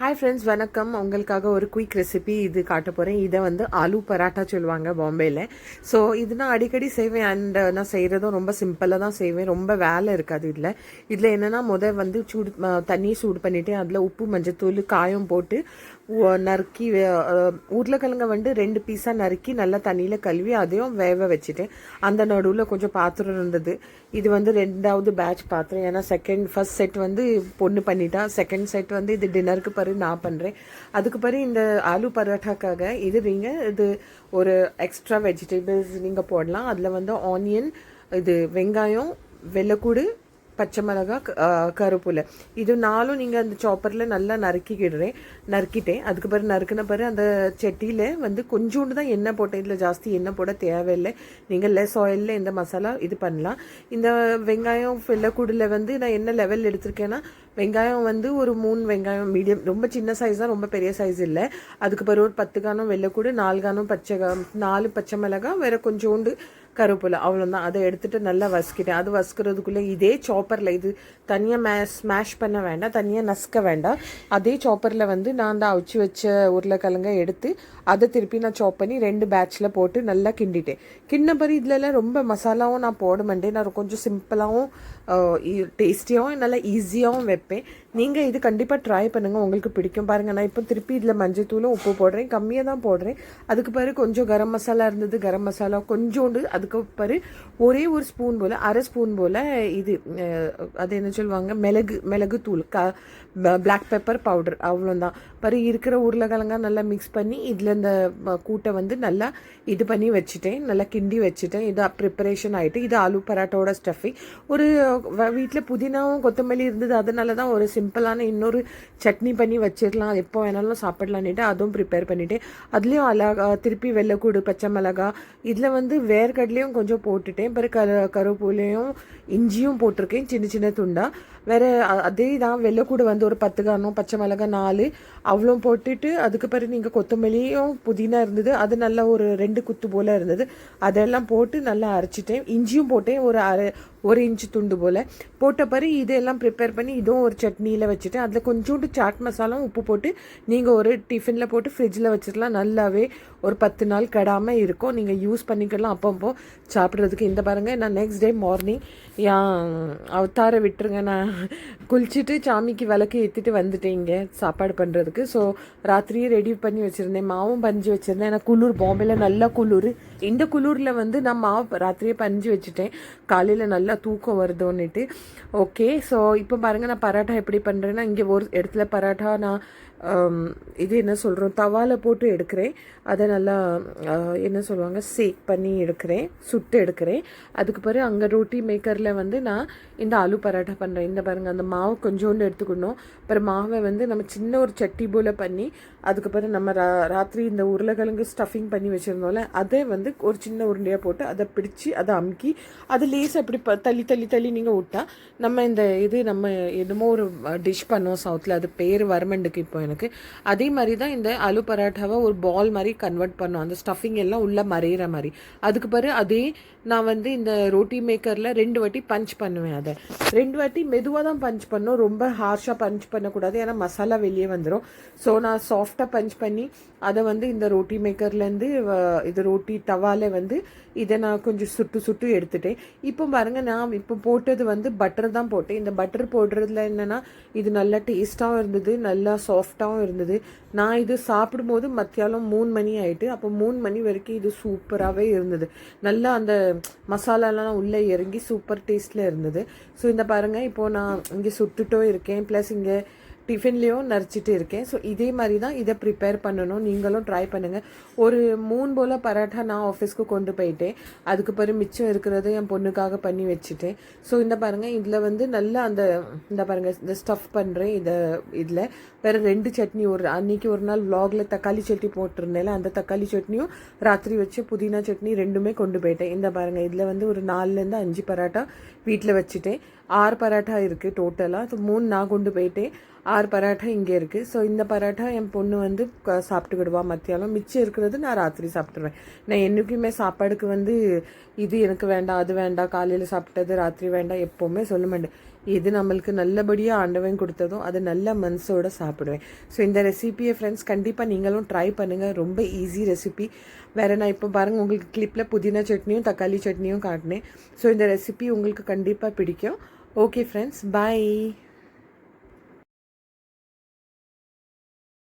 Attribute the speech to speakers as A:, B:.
A: Hi friends வணக்கம். உங்களுக்காக ஒரு குயிக் ரெசிபி இது காட்ட போகிறேன் இதை வந்து ஆலு பராட்டா சொல்லுவாங்க பாம்பேயில் ஸோ இது நான் அடிக்கடி செய்வேன் அண்ட் நான் செய்கிறதும் ரொம்ப சிம்பிளாக தான் செய்வேன். ரொம்ப வேலை இருக்காது இதில். இதில் என்னென்னா முத வந்து சூடு தண்ணியை சூடு பண்ணிவிட்டு அதில் உப்பு மஞ்சத்தூள் காயம் போட்டு நறுக்கி உருளைக்கிழங்க வந்து ரெண்டு பீஸாக நறுக்கி நல்லா தண்ணியில் கழுவி அதையும் வேக வச்சுட்டேன். அந்த நடுவில் கொஞ்சம் பாத்திரம் இருந்தது. இது வந்து ரெண்டாவது பேட்ச் பாத்திரம். ஏன்னா செகண்ட் ஃபர்ஸ்ட் செட் வந்து பொண்ணு பண்ணிட்டா. செகண்ட் செட் வந்து இது டின்னருக்கு பிறகு நான் பண்ணுறேன் அதுக்கு பிறகு இந்த ஆலு பரோட்டாக்காக இது நீங்கள் இது ஒரு எக்ஸ்ட்ரா வெஜிடபிள்ஸ் நீங்கள் போடலாம். அதில் வந்து ஆனியன் இது வெங்காயம் வெள்ளைக்கூடு பச்சை மிளகா க- இது நாலும் நீங்கள் அந்த சாப்பரில் நல்லா நறுக்கிக்கிடுறேன். நறுக்கிட்டேன். அதுக்கு பிறகு நறுக்கின பிறகு அந்த செட்டியில் வந்து கொஞ்சோண்டு தான் எண்ணெய் போட்டேன். இதில் ஜாஸ்தி எண்ணெய் போட தேவையில்லை. நீங்கள் லெஸ் ஆயிலில் இந்த மசாலா இது பண்ணலாம். இந்த வெங்காயம் வெள்ளைக்கூடில் வந்து நான் என்ன லெவல் எடுத்திருக்கேன்னா வெங்காயம் வந்து ஒரு மூணு வெங்காயம் மீடியம் ரொம்ப சின்ன சைஸ் தான் ரொம்ப பெரிய சைஸ் இல்லை. அதுக்கு பிறகு ஒரு பத்து கானம் வெள்ளைக்கூடு நாலு கானம் பச்சை கா- நாலு பச்சை மிளகாய் வேறு கொஞ்சோண்டு கருவேப்பிலை அவ்வளோதான் அதை எடுத்துகிட்டு நல்லா வசுக்கிட்டேன். அது வசுக்கிறதுக்குள்ளே இதே சாப்பரில் இது தனியாக மே ஸ்மாஷ் பண்ண வேண்டாம். தனியாக நசுக்க வேண்டாம். அதே சாப்பரில் வந்து நான் அந்த அவிச்சு வச்ச உருளைக்கிழங்க எடுத்து அதை திருப்பி நான் சாப் பண்ணி ரெண்டு பேட்ச்சில் போட்டு நல்லா கிண்டிட்டேன். கிண்ண பறி இதுலலாம் ரொம்ப மசாலாவும் நான் போட மாட்டேன். நான் கொஞ்சம் சிம்பிளாகவும் டேஸ்டியாகவும் நல்லா ஈஸியாகவும் வைப்பேன். நீங்கள் இது கண்டிப்பாக ட்ரை பண்ணுங்கள் உங்களுக்கு பிடிக்கும். பாருங்கள் நான் இப்போ திருப்பி இதில் மஞ்சத்தூளும் உப்பு போடுறேன். கம்மியாக தான் போடுறேன். அதுக்கு பிறகு கொஞ்சம் கரம் மசாலா இருந்தது கரம் மசாலா கொஞ்சோண்டு அதுக்கு பிறகு ஒரே ஒரு ஸ்பூன் போல் அரை ஸ்பூன் போல் இது அது என்ன சொல்லுவாங்க? மிளகு மிளகு தூள் க பிளாக் பெப்பர் பவுடர் அவ்வளோதான் பிறகு இருக்கிற உருளைக்கிழங்கா நல்லா மிக்ஸ் பண்ணி இதில் இந்த கூட்டை வந்து நல்லா இது பண்ணி வச்சுட்டேன். நல்லா கிண்டி வச்சுட்டேன். இது ப்ரிப்பரேஷன் ஆகிட்டு இது ஆலு பராட்டோட ஸ்டஃபிங் ஒரு வீட்டில் புதினாவும் கொத்தமல்லி இருந்தது. அதனால தான் ஒரு சிம்பிளான இன்னொரு சட்னி பண்ணி வச்சிடலாம். எப்போ வேணாலும் சாப்பிடலான்னுட்டு அதுவும் ப்ரிப்பேர் பண்ணிட்டேன். அதுலேயும் அழகா திருப்பி வெள்ளைக்கூடு பச்சை மிளகா இதில் வந்து வேர்க்கடலையும் கொஞ்சம் போட்டுட்டேன். பிறகு கரு கருவேப்பிலையும் இஞ்சியும் போட்டிருக்கேன் சின்ன சின்ன துண்டா. வேறு அதே தான் வெள்ளைக்கூடு வந்து ஒரு பத்து காரணம் பச்சை மிளகா நாலு அவ்வளோ போட்டுட்டு அதுக்கு பிறகு நீங்கள் கொத்தமல்லியும் புதினா இருந்தது. அது நல்லா ஒரு ரெண்டு குத்து போல் இருந்தது. அதெல்லாம் போட்டு நல்லா அரைச்சிட்டேன். இஞ்சியும் போட்டேன். ஒரு அரை ஒரு இன்ச்சு துண்டு போல். போட்ட பிறகு இதெல்லாம் ப்ரிப்பேர் பண்ணி இதுவும் ஒரு சட்னியில் வச்சுட்டு அதில் கொஞ்சோண்டு சாட் மசாலாவும் உப்பு போட்டு நீங்கள் ஒரு டிஃபனில் போட்டு ஃப்ரிட்ஜில் வச்சிடலாம். நல்லாவே ஒரு பத்து நாள் கெடாமல் இருக்கும். நீங்கள் யூஸ் பண்ணிக்கலாம் அப்பப்போ சாப்பிட்றதுக்கு. இந்த பாருங்கள் நான் நெக்ஸ்ட் டே மார்னிங் என் அவதார விட்டுருங்க. நான் குளிச்சுட்டு சாமிக்கு விளக்கு ஏற்றிட்டு வந்துட்டேன் இங்கே சாப்பாடு பண்ணுறதுக்கு ஸோ ராத்திரியே ரெடி பண்ணி வச்சுருந்தேன். மாவும் பஞ்சு வச்சுருந்தேன். ஏன்னா குளிர் பாம்பேல நல்லா குளிர். இந்த குளிரில் வந்து நான் மாவு ராத்திரியே பஞ்சு வச்சுட்டேன். காலையில் நல்லா தூக்கம் வருதோன்னுட்டு. ஓகே ஸோ இப்போ பாருங்கள் நான் பரோட்டா எப்படி பண்ணுறேன்னா இங்கே ஒரு இடத்துல பரோட்டா நான் இது என்ன சொல்கிறோம் தவால போட்டு எடுக்கிறேன். அதை நல்லா என்ன சொல்லுவாங்க சேக் பண்ணி எடுக்கிறேன் சுட்டு எடுக்கிறேன். அதுக்கு பிறகு அங்கே ரொட்டி மேக்கரில் வந்து நான் இந்த ஆலு பரோட்டா பண்ணுறேன் இந்த பாருங்கள் அந்த மாவு கொஞ்சோண்டு எடுத்துக்கணும். அப்புறம் மாவை வந்து நம்ம சின்ன ஒரு சட்டி போல் பண்ணி அதுக்கு பிறகு நம்ம ரா ராத்திரி இந்த உருளைக்கிழங்கு ஸ்டஃபிங் பண்ணி வச்சுருந்தோம்ல அதை வந்து ஒரு சின்ன உருண்டையாக போட்டு அதை பிடிச்சி அதை அமுக்கி அது லேசாக இப்படி ப தள்ளி தள்ளி தள்ளி நீங்கள் விட்டா நம்ம இந்த இது நம்ம என்னமோ ஒரு டிஷ் பண்ணோம் சவுத்தில் அது பேர் வரமண்டுக்கு இப்போ எனக்கு. அதே மாதிரி தான் இந்த ஆலு பராட்டாவை ஒரு பால் மாதிரி கன்வெர்ட் பண்ணோம். அந்த ஸ்டஃபிங் எல்லாம் உள்ளே மறையிற மாதிரி. அதுக்கு பிறகு அதே நான் வந்து இந்த ரோட்டி மேக்கரில் ரெண்டு வாட்டி பஞ்ச் பண்ணுவேன் அதை. ரெண்டு வாட்டி மெதுவாக தான் பஞ்ச் பண்ணோம். ரொம்ப ஹார்ஷாக பஞ்ச் பண்ணக்கூடாது. ஏன்னா மசாலா வெளியே வந்துடும் ஸோ நான் சாஃப்டாக பஞ்ச் பண்ணி அதை வந்து இந்த ரோட்டி மேக்கர்லேருந்து இது ரோட்டி தவால வந்து இதை நான் கொஞ்சம் சுட்டு சுட்டு எடுத்துட்டேன். இப்போ பாருங்கள் நான் இப்போ போட்டது வந்து பட்டர் தான் போட்டேன். இந்த பட்டர் போடுறதுல என்னென்னா இது நல்லா டேஸ்ட்டாகவும் இருந்தது. நல்லா சாஃப்டாகவும் இருந்தது. நான் இது சாப்பிடும்போது மத்தியாலம் மூணு மணி ஆகிட்டு அப்போ மூணு மணி வரைக்கும் இது சூப்பராகவே இருந்தது. நல்லா அந்த மசாலாலாம் உள்ளே இறங்கி சூப்பர் டேஸ்ட்டில் இருந்தது. ஸோ இந்த பாருங்கள் இப்போது நான் இங்கே சுட்டுட்டும் இருக்கேன். ப்ளஸ் இங்கே டிஃபின்லேயும் நரைச்சிட்டு இருக்கேன். ஸோ இதே மாதிரி தான் இதை ப்ரிப்பேர் பண்ணணும். நீங்களும் ட்ரை பண்ணுங்கள் ஒரு மூணு போல் பரோட்டா நான் ஆஃபீஸ்க்கு கொண்டு போயிட்டேன். அதுக்கு பிறகு மிச்சம் இருக்கிறத என் பொண்ணுக்காக பண்ணி வச்சுட்டேன். ஸோ இந்த பாருங்கள் இதில் வந்து நல்லா அந்த இந்த பாருங்கள் இந்த ஸ்டஃப் பண்ணுறேன் இதை இதில் வேறு ரெண்டு சட்னி ஒரு அன்னைக்கு ஒரு நாள் விலாகில் தக்காளி சட்னி போட்டிருந்தேன்ல அந்த தக்காளி சட்னியும் ராத்திரி வச்சு புதினா சட்னி ரெண்டுமே கொண்டு போயிட்டேன். இந்த பாருங்கள் இதில் வந்து ஒரு நாலுலேருந்து அஞ்சு பரோட்டா வீட்டில் வச்சுட்டேன். ஆறு பரோட்டா இருக்குது டோட்டலாக ஸோ மூணு நான் கொண்டு போயிட்டேன். ஆறு பரோட்டா இங்கே இருக்குது ஸோ இந்த பரோட்டா என் பொண்ணு வந்து சாப்பிட்டுக்கிடுவா மத்தியானம். மிச்சம் இருக்கிறது நான் ராத்திரி சாப்பிட்ருவேன் நான் என்றைக்குமே சாப்பாடுக்கு வந்து இது எனக்கு வேண்டாம் அது வேண்டாம் காலையில் சாப்பிட்டது ராத்திரி வேண்டாம் எப்போவுமே சொல்ல மாட்டேன். எது நம்மளுக்கு நல்லபடியாக ஆண்டவன் கொடுத்ததோ அது நல்ல மனசோட சாப்பிடுவேன். ஸோ இந்த ரெசிபியை ஃப்ரெண்ட்ஸ் கண்டிப்பாக நீங்களும் ட்ரை பண்ணுங்கள் ரொம்ப ஈஸி ரெசிபி வேறு நான் இப்போ பாருங்கள் உங்களுக்கு கிளிப்பில் புதினா சட்னியும் தக்காளி சட்னியும் காட்டினேன். ஸோ இந்த ரெசிபி உங்களுக்கு கண்டிப்பாக பிடிக்கும். Okay friends bye